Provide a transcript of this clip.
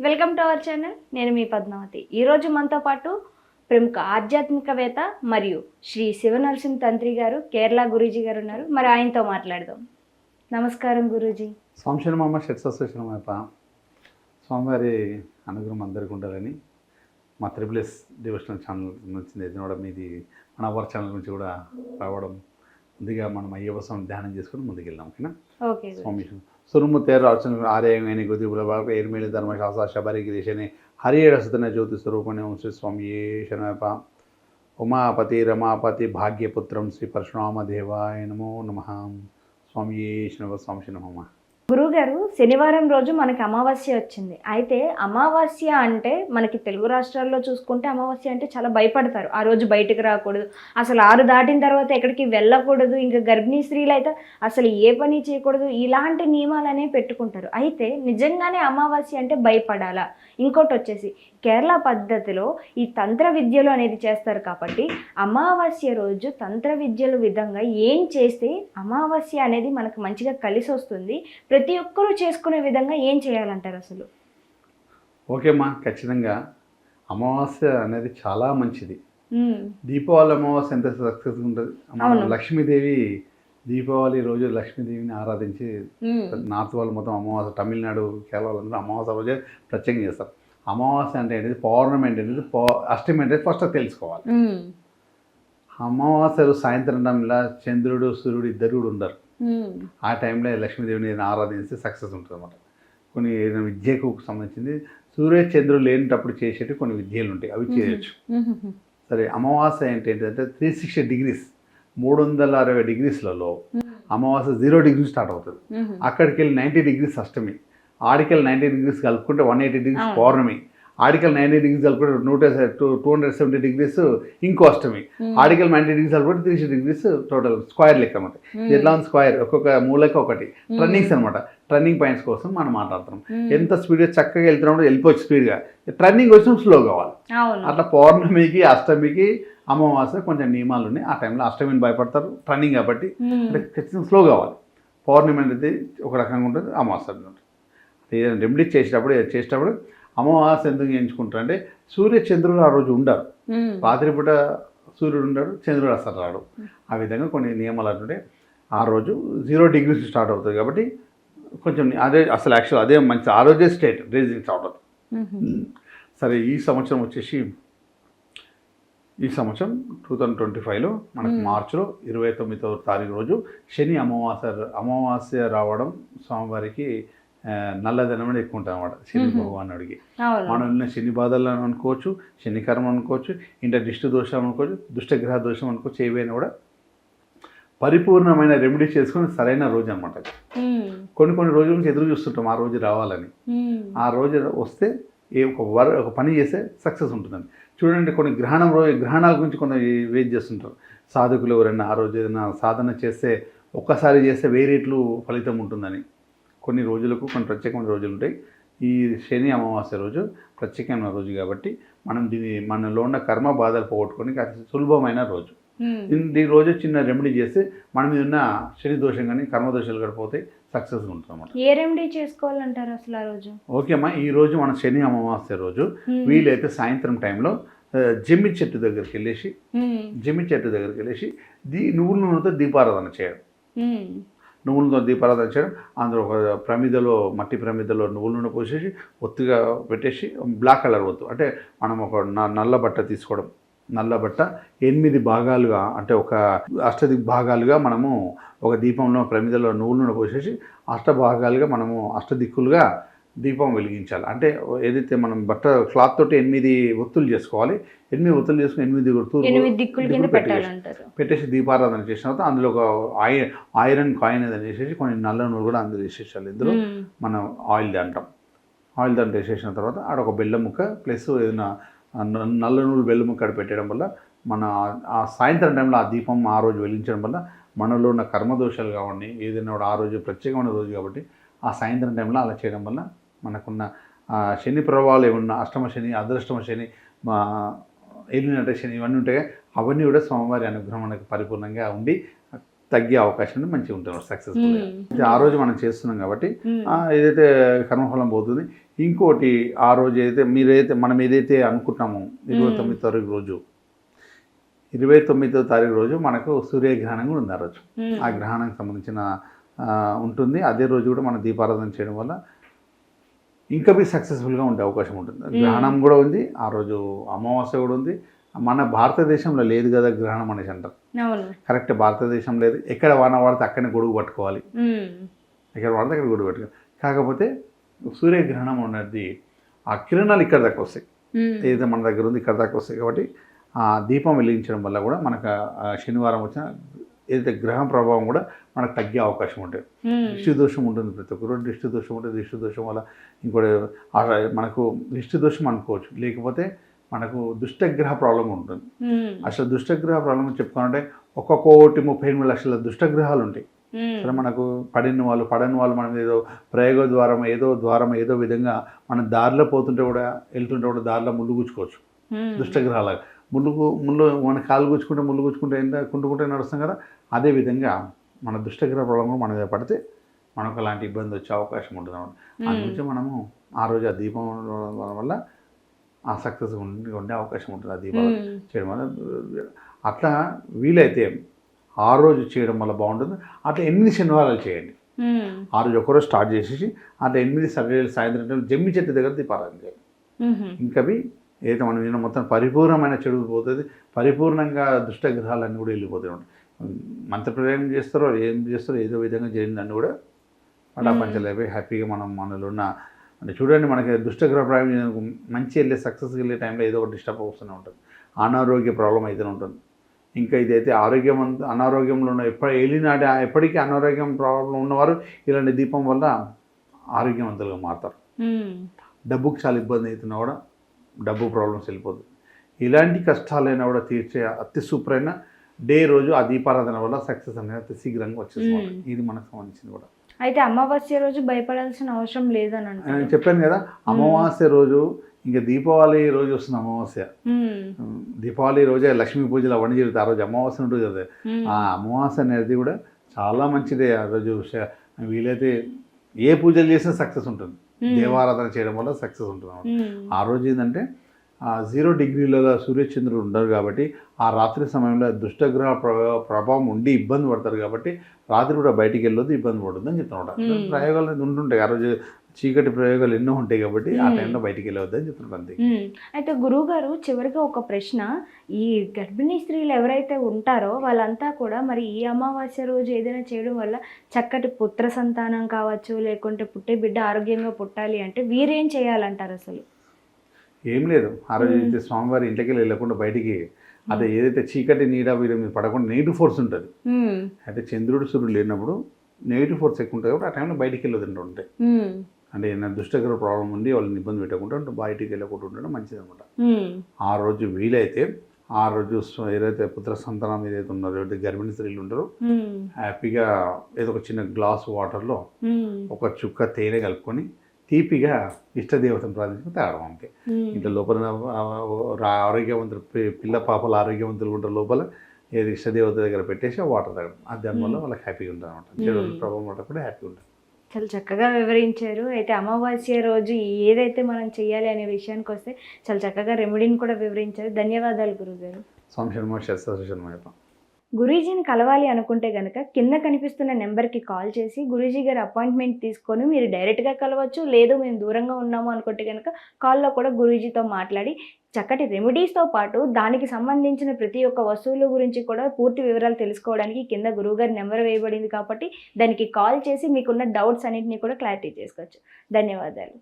Welcome to our channel. నేను మీ పద్మావతి. ఈరోజు మనతో పాటు ప్రముఖ ఆధ్యాత్మికవేత్త మరియు శ్రీ శివనరసింహ తంత్రి గారు కేరళ గురూజీ గారు ఉన్నారు. మరి ఆయనతో మాట్లాడదాం. నమస్కారం గురూజీ. స్వామిశనమ్మ షట్సస్వశనమయ్యప్ప స్వామివారి అనుగ్రహం అందరికీ ఉండాలని మా త్రిపుల్ ఎస్ డివోషనల్ ఛానల్ నుంచి కూడా మీది మన అవర్ ఛానల్ నుంచి కూడా రావడం. ముందుగా మనం అయ్యప్ప స్వామి ధ్యానం చేసుకుని ముందుకెళ్దాం ఓకేనా? ఓకే. స్వామి సురుము తేరు అర్చన ఆర్యమైన గుదిబుల బాబు ఏర్మేలి ధర్మశాస్త్ర శబరి గిరీశని హరియేడసుతన జ్యోతి స్వరూపణి శ్రీ స్వామి శనమయ్యప్ప ఉమాపతి రమాపతి భాగ్యపుత్రం శ్రీ పరశురామ దేవాయ నమో నమ స్వామి శనవ స్వామి శనమ గురువుగారు శనివారం రోజు మనకి అమావాస్య వచ్చింది. అయితే అమావాస్య అంటే మనకి తెలుగు రాష్ట్రాల్లో చూసుకుంటే అమావాస్య అంటే చాలా భయపడతారు. ఆ రోజు బయటకు రాకూడదు. అసలు ఆరు దాటిన తర్వాత ఎక్కడికి వెళ్ళకూడదు. ఇంకా గర్భిణీ స్త్రీలు అయితే అసలు ఏ పని చేయకూడదు. ఇలాంటి నియమాలనే పెట్టుకుంటారు. అయితే నిజంగానే అమావాస్య అంటే భయపడాలా? ఇంకోటి వచ్చేసి కేరళ పద్ధతిలో ఈ తంత్ర విద్యలు అనేది చేస్తారు కాబట్టి అమావాస్య రోజు తంత్ర విద్యల విధంగా ఏం చేస్తే అమావాస్య అనేది మనకు మంచిగా కలిసి వస్తుంది? ప్రతి ఒక్కరూ చేసుకునే విధంగా ఏం చేయాలంటారు అసలు? ఓకేమ్మా ఖచ్చితంగా. అమావాస్య అనేది చాలా మంచిది. దీపావళి అమావాస్య ఎంత సక్సెస్ ఉంటుంది. లక్ష్మీదేవి దీపావళి రోజు లక్ష్మీదేవిని ఆరాధించి నార్త్ వాళ్ళు మొత్తం అమావాస్య తమిళనాడు కేరళ వాళ్ళందరూ అమావాస్య రోజే ప్రత్యేకంగా చేస్తారు. అమావాస్య అంటే ఏంటిది? పౌర్ణమి అంటే ఏంటిది? పౌ- అష్టమి అంటే ఫస్ట్ తెలుసుకోవాలి. ఉమ్, అమావాస్య రోజు సాయంత్రం టైంలో చంద్రుడు సూర్యుడు ఇద్దరు కూడా ఉండరు. ఆ టైంలో లక్ష్మీదేవిని ఆరాధిస్తే సక్సెస్ ఉంటుంది అనమాట కొన్ని ఏదైనా విద్యకు సంబంధించింది సూర్య చంద్రుడు లేనిటప్పుడు చేసేటి కొన్ని విద్యలు ఉంటాయి అవి చేయొచ్చు. సరే అమావాస్య ఏంటి ఏంటంటే త్రీ సిక్స్టీ డిగ్రీస్ మూడు వందల అరవై డిగ్రీస్లలో అమావాస్య జీరో డిగ్రీ స్టార్ట్ అవుతుంది. అక్కడికి వెళ్ళి నైంటీ డిగ్రీస్ అష్టమి. ఆడికెళ్ళి నైంటీ డిగ్రీస్ కలుపుకుంటే వన్ ఎయిటీ డిగ్రీస్. పౌర్ణమి. ఆడికెళ్ళి నైంటీ డిగ్రీస్ కలుపుకుంటే నూట two two hundred seventy degrees ఇంకో అష్టమి. ఆడికెళ్ళి నైంటీ డిగ్రీస్ కలుపుకుంటే త్రీ డిగ్రీస్ టోటల్ స్క్వేర్ లెక్క అనమాట ఎట్లా స్క్వేర్? ఒక్కొక్క మూలకి ఒకటి. ఉమ్, టర్నింగ్స్ అనమాట టర్నింగ్ పాయింట్స్ కోసం మనం మాట్లాడుతున్నాం. ఎంత స్పీడ్గా చక్కగా వెళ్తున్నప్పుడు వెళ్ళిపోవచ్చు స్పీడ్గా. టర్నింగ్ వచ్చిన స్లో కావాలి అట్లా పౌర్ణమికి అష్టమికి అమావాస్య కొంచెం నియమాలు ఉన్నాయి. ఆ టైంలో అష్టమిని భయపడతారు. టర్నింగ్ కాబట్టి అంటే ఖచ్చితంగా స్లో కావాలి పౌర్ణమి అనేది ఒక రకంగా ఉంటుంది అమావాస్య ఉంటుంది. ఏదైనా రెమెడీ చేసేటప్పుడు చేసేటప్పుడు అమావాస్య ఎందుకు ఎంచుకుంటారు అంటే సూర్య చంద్రుడు ఆ రోజు ఉండరు రాత్రిపూట సూర్యుడు ఉండడు చంద్రుడు అసలు రాడు. ఆ విధంగా కొన్ని నియమాలు అంటుంటే ఆ రోజు జీరో డిగ్రీస్ స్టార్ట్ అవుతుంది కాబట్టి కొంచెం అదే అసలు యాక్చువల్ అదే మంచి ఆ రోజే స్టేట్ రేజింగ్ స్టార్ట్ అవుతుంది సరే ఈ సంవత్సరం వచ్చేసి ఈ సంవత్సరం టూ థౌజండ్ ట్వంటీ ఫైవ్లో మనకు. మార్చిలో ఇరవై తొమ్మిదవ తారీఖు రోజు శని అమావాస్య అమావాస్య రావడం స్వామివారికి నల్లదనం ఎక్కువ ఉంటుంది అనమాట శని. భగవానుడికి మనం ఉన్న శని బాధలు అనుకోవచ్చు శని కర్మ అనుకోవచ్చు ఇంట దిష్టి దోషం అనుకోవచ్చు దుష్టగ్రహ దోషం అనుకోవచ్చు ఏవైనా కూడా పరిపూర్ణమైన రెమెడీ చేసుకుని సరైన రోజు అనమాట కొన్ని కొన్ని రోజుల నుంచి ఎదురు చూస్తుంటాం ఆ రోజు రావాలని. ఆ రోజు వస్తే ఏ ఒక వర్ ఒక పని చేస్తే సక్సెస్ ఉంటుందండి. చూడండి కొన్ని గ్రహణం రోజు గ్రహణాల గురించి కొన్ని వెయిట్ చేస్తుంటారు. సాధకులు ఎవరైనా ఆ రోజు ఏదైనా సాధన చేస్తే ఒక్కసారి చేస్తే వెయ్యి రెట్లు ఫలితం ఉంటుందని. కొన్ని రోజులకు కొన్ని ప్రత్యేకమైన రోజులు ఉంటాయి ఈ శని అమావాస్య రోజు ప్రత్యేకమైన రోజు కాబట్టి మనం దీని మనలో ఉన్న కర్మ బాధలు పోగొట్టుకొని అతి సులభమైన రోజు. దీని ఈ రోజు చిన్న రెమెడీ చేస్తే మన మీద ఉన్న శని దోషం కానీ కర్మ దోషాలు కూడా పోతే సక్సెస్ ఉంటుంది అన్నమాట ఏ రెమెడీ చేసుకోవాలంటారు అసలు ఆ రోజు? ఓకే అమ్మా ఈ రోజు మన శని అమావాస్య రోజు వీలైతే సాయంత్రం టైంలో జమ్మి చెట్టు దగ్గరికి వెళ్ళేసి జమ్మి చెట్టు దగ్గరికి వెళ్ళేసి దీ నువ్వుల నూనెతో దీపారాధన చేయడం నువ్వులతో దీపారాధన చేయడం అందులో ఒక ప్రమిదలో మట్టి ప్రమిదలో నువ్వుల నూనె పోసేసి ఒత్తిగా పెట్టేసి బ్లాక్ కలర్ వద్దు అంటే మనం ఒక న- నల్ల బట్ట తీసుకోవడం. నల్ల బట్ట ఎనిమిది భాగాలుగా అంటే ఒక అష్టదిక్ భాగాలుగా మనము ఒక దీపంలో ప్రమిదలో నువ్వుల నూనె పోసేసి అష్ట భాగాలుగా మనము అష్టదిక్కులుగా దీపం వెలిగించాలి. అంటే ఏదైతే మనం బట్ట క్లాత్ తోటి ఎనిమిది ఒత్తులు చేసుకోవాలి. ఎనిమిది ఒత్తులు చేసుకుని ఎనిమిది ఒత్తులు పెట్టేసి పెట్టేసి దీపారాధన చేసిన తర్వాత అందులో ఒక ఐరన్ కాయిన్ ఏదైనా వేసేసి కొన్ని నల్ల నూనె కూడా అందులో వేసేసాలి ఇందులో మనం ఆయిల్ అంటాం ఆయిల్ దాంట్లో వేసేసిన తర్వాత ఆడ ఒక బెల్లం ముక్క ప్లస్ ఏదైనా నల్ల నూనె బెల్లం ముక్క పెట్టడం వల్ల మన ఆ- సాయంత్రం టైంలో ఆ దీపం ఆ రోజు వెలిగించడం వల్ల మనలో ఉన్న కర్మదోషాలు కావండి. ఏదైనా ఆ రోజు ప్రత్యేకమైన రోజు కాబట్టి ఆ సాయంత్రం టైంలో అలా చేయడం వల్ల మనకున్న శని ప్రభావాలు ఏమన్నా అష్టమ శని అదృష్టమ శని మా ఏలినట శని ఇవన్నీ ఉంటాయి అవన్నీ కూడా స్వామివారి అనుగ్రహం మనకు పరిపూర్ణంగా ఉండి తగ్గే అవకాశం ఉంది మంచిగా ఉంటుంది సక్సెస్ఫుల్. ఆ రోజు మనం చేస్తున్నాం కాబట్టి ఏదైతే కర్మఫలం పోతుంది ఇంకోటి ఆ రోజు ఏదైతే మీరైతే మనం ఏదైతే అనుకుంటున్నామో ఇరవై తొమ్మిది తారీఖు రోజు ఇరవై తొమ్మిదో తారీఖు రోజు మనకు సూర్యగ్రహణం కూడా ఉంది ఆ రోజు. ఆ గ్రహణానికి సంబంధించిన ఉంటుంది. అదే రోజు కూడా మనం దీపారాధన చేయడం వల్ల ఇంకా బి సక్సెస్ఫుల్గా ఉండే అవకాశం ఉంటుంది. గ్రహణం కూడా ఉంది. ఆ రోజు అమావాస్య కూడా ఉంది. మన భారతదేశంలో లేదు కదా గ్రహణం అనేసి అంటారు కరెక్ట్ భారతదేశం లేదు. ఎక్కడ వాన పడితే అక్కడనే గొడుగు పట్టుకోవాలి. ఎక్కడ పడితే అక్కడ గొడుగు పట్టుకోవాలి. కాకపోతే సూర్యగ్రహణం ఉన్నది ఆ కిరణాలు ఇక్కడ దాకా వస్తాయి. ఏదైతే మన దగ్గర ఉంది ఇక్కడ దాకా వస్తాయి. కాబట్టి ఆ దీపం వెలిగించడం వల్ల కూడా మనకు శనివారం వచ్చిన ఏదైతే గ్రహం ప్రభావం కూడా మనకు తగ్గే అవకాశం ఉంటుంది. దృష్టి దోషం ఉంటుంది ప్రతి ఒక్కరు దృష్టి దోషం ఉంటుంది దృష్టి దోషం వల్ల ఇంకోటి మనకు దృష్టి దోషం అనుకోవచ్చు లేకపోతే మనకు దుష్టగ్రహ ప్రాబ్లం ఉంటుంది. అసలు దుష్టగ్రహ ప్రాబ్లం చెప్పుకోవాలంటే ఒక కోటి ముప్పై ఎనిమిది లక్షల దుష్టగ్రహాలు ఉంటాయి. సరే మనకు పడిన వాళ్ళు పడని వాళ్ళు మనం ఏదో ప్రయోగ ద్వారం ఏదో ద్వారం ఏదో విధంగా మనం దారిలో పోతుంటే కూడా వెళ్తుంటే కూడా దారిలో ముళ్ళు గుచ్చుకోవచ్చు మ్మ్. దుష్టగ్రహాల ముళ్ళు ముళ్ళు మన కాలు గుచ్చుకుంటే ముళ్ళు గుచ్చుకుంటే ఎంత కుంటుకుంటే నడుస్తాం కదా అదే విధంగా మన దుష్టగ్రహ ప్రాబ్లం కూడా మన మీద పడితే మనకు అలాంటి ఇబ్బంది వచ్చే అవకాశం ఉంటుంది దాని గురించి మనము ఆ రోజు ఆ దీపం వల్ల ఆ సక్సెస్ ఉండి ఉండే అవకాశం ఉంటుంది ఆ దీపాలు మ్మ్. చేయడం వల్ల అట్లా వీలైతే ఆ రోజు చేయడం వల్ల బాగుంటుంది అట్లా ఎనిమిది శనివారాలు చేయండి. ఆ రోజు ఒకరోజు స్టార్ట్ చేసేసి అట్లా ఎనిమిది సర్వేలు సాయంత్రం జమ్మి చెట్టు దగ్గర దీపారాధన చేయాలి మ్మ్. ఇంకవి ఏదైతే మనం నిన్న మొత్తం పరిపూర్ణమైన చెడు పోతుంది పరిపూర్ణంగా దుష్టగ్రహాలన్నీ కూడా వెళ్ళిపోతూ ఉంటాయి. మంత్ర ప్రయోగం చేస్తారో ఏం చేస్తారో ఏదో విధంగా జరిగిందని కూడా పటాపంచలేపై హ్యాపీగా మనం మనలో ఉన్న అంటే చూడండి మనకి దుష్టగ్రహ ప్రయోగం మంచి వెళ్ళే సక్సెస్ వెళ్ళే టైంలో ఏదో ఒకటి డిస్టర్బ్ వస్తూనే ఉంటుంది. అనారోగ్య ప్రాబ్లం అయితేనే ఉంటుంది. ఇంకా ఇదైతే ఆరోగ్యం అంత- అనారోగ్యంలో ఉన్న ఎప్పటి వెళ్ళినాటి ఎప్పటికీ అనారోగ్యం ప్రాబ్లం ఉన్నవారు ఇలాంటి దీపం వల్ల ఆరోగ్యవంతులుగా మారుతారు. డబ్బుకి చాలా ఇబ్బంది అవుతున్నా కూడా డబ్బు ప్రాబ్లమ్స్ వెళ్ళిపోతుంది ఇలాంటి కష్టాలైనా కూడా తీర్చే అతి సూపర్ అయిన డే రోజు ఆ దీపారాధన వల్ల సక్సెస్ అనేది అతి శీఘ్రంగా వచ్చేస్తుంది. ఇది మనకు సంబంధించింది కూడా. అయితే అమావాస్య రోజు భయపడాల్సిన అవసరం లేదని నేను చెప్పాను కదా అమావాస్య రోజు ఇంకా దీపావళి రోజు వస్తుంది అమావాస్య. దీపావళి రోజే లక్ష్మీ పూజలు అవన్నీ జరుగుతాయి. ఆ రోజు అమావాస్య ఉంటుంది కదా. ఆ అమావాస్య అనేది కూడా చాలా మంచిదే. ఆ రోజు వీలైతే ఏ పూజలు చేసినా సక్సెస్ ఉంటుంది. దేవారాధన చేయడం వల్ల సక్సెస్ ఉంటుంది. మ్మ్. ఆ రోజు ఏంటంటే ఆ జీరో డిగ్రీలలో సూర్యచంద్రుడు ఉండరు కాబట్టి ఆ రాత్రి సమయంలో దుష్టగ్రహ ప్రభావ ప్రభావం ఉండి ఇబ్బంది పడతారు కాబట్టి రాత్రి కూడా బయటికి వెళ్ళొద్దు ఇబ్బంది పడుతుంది అని చెప్తున్నాడు Hmm. ప్రయోగాలు ఉంటుంటాయి ఆ రోజు చీకటి ప్రయోగాలు ఎన్నో ఉంటాయి కాబట్టి ఆ. టైంలో బయటికి వెళ్ళవద్దు అని చెప్తున్నాడు అంతే. అయితే గురువు గారు చివరిగా ఒక ప్రశ్న ఈ గర్భిణీ స్త్రీలు ఎవరైతే ఉంటారో వాళ్ళంతా కూడా మరి ఈ అమావాస్య రోజు ఏదైనా చేయడం వల్ల చక్కటి పుత్ర సంతానం కావచ్చు లేకుంటే పుట్టే బిడ్డ ఆరోగ్యంగా పుట్టాలి అంటే వీరేం చేయాలంటారు అసలు ఏం లేదు ఆ రోజు అయితే స్వామివారి ఇంటికి వెళ్ళకుండా బయటికి అదే ఏదైతే చీకటి నీడ వీరి మీద పడకుండా నెగిటివ్ ఫోర్స్ ఉంటుంది. అయితే చంద్రుడు సూర్యుడు లేనప్పుడు నెగిటివ్ ఫోర్స్ ఎక్కువ ఉంటుంది కాబట్టి ఆ టైంలో బయటికి వెళ్ళొద్దు ఉంటాయి. అంటే ఏదైనా దుష్టగ్రహ ప్రాబ్లం ఉంది వాళ్ళని ఇబ్బంది పెట్టకుండా బయటికి వెళ్ళకుండా ఉండడం మంచిది అనమాట. ఆ రోజు వీలైతే ఆ రోజు ఏదైతే పుత్ర సంతానం ఏదైతే ఉన్నారో ఏదైతే గర్భిణీ స్త్రీలు ఉంటారో. హ్యాపీగా ఏదో ఒక చిన్న గ్లాస్ వాటర్లో. ఒక చుక్క తేనె కలుపుకొని తీపిగా ఇష్టదేవతను ప్రార్థించుకుని తాగడం అంతే. ఇంట్లో లోపల ఆ, ఆరోగ్యవంతులు పిల్ల పాపలు ఆరోగ్యవంతులు ఉంటారు లోపల ఏది ఇష్టదేవత దగ్గర పెట్టేసి ఆ వాటర్ తాగడం అది దానివల్ల వాళ్ళకి హ్యాపీగా ఉంటుంది అనమాట చెడు ప్రభావం వల్ల కూడా హ్యాపీగా ఉంటుంది చాలా చక్కగా వివరించారు. అయితే అమావాస్య రోజు ఏదైతే మనం చేయాలి అనే విషయానికి వస్తే చాలా చక్కగా రెమెడీని కూడా వివరించారు. ధన్యవాదాలు గురుగారు. స్వామి శర్మ శర్మ గురూజీని కలవాలి అనుకుంటే కనుక కింద కనిపిస్తున్న నెంబర్కి కాల్ చేసి గురూజీ గారి అపాయింట్మెంట్ తీసుకొని మీరు డైరెక్ట్గా కలవచ్చు లేదు మేము దూరంగా ఉన్నాము అనుకుంటే కనుక కాల్లో కూడా గురూజీతో మాట్లాడి చక్కటి రెమెడీస్తో పాటు దానికి సంబంధించిన ప్రతి ఒక్క వస్తువుల గురించి కూడా పూర్తి వివరాలు తెలుసుకోవడానికి కింద గురువుగారి నెంబర్ వేయబడింది కాబట్టి దానికి కాల్ చేసి మీకున్న డౌట్స్ అన్నింటినీ కూడా క్లారిటీ చేసుకోవచ్చు. ధన్యవాదాలు.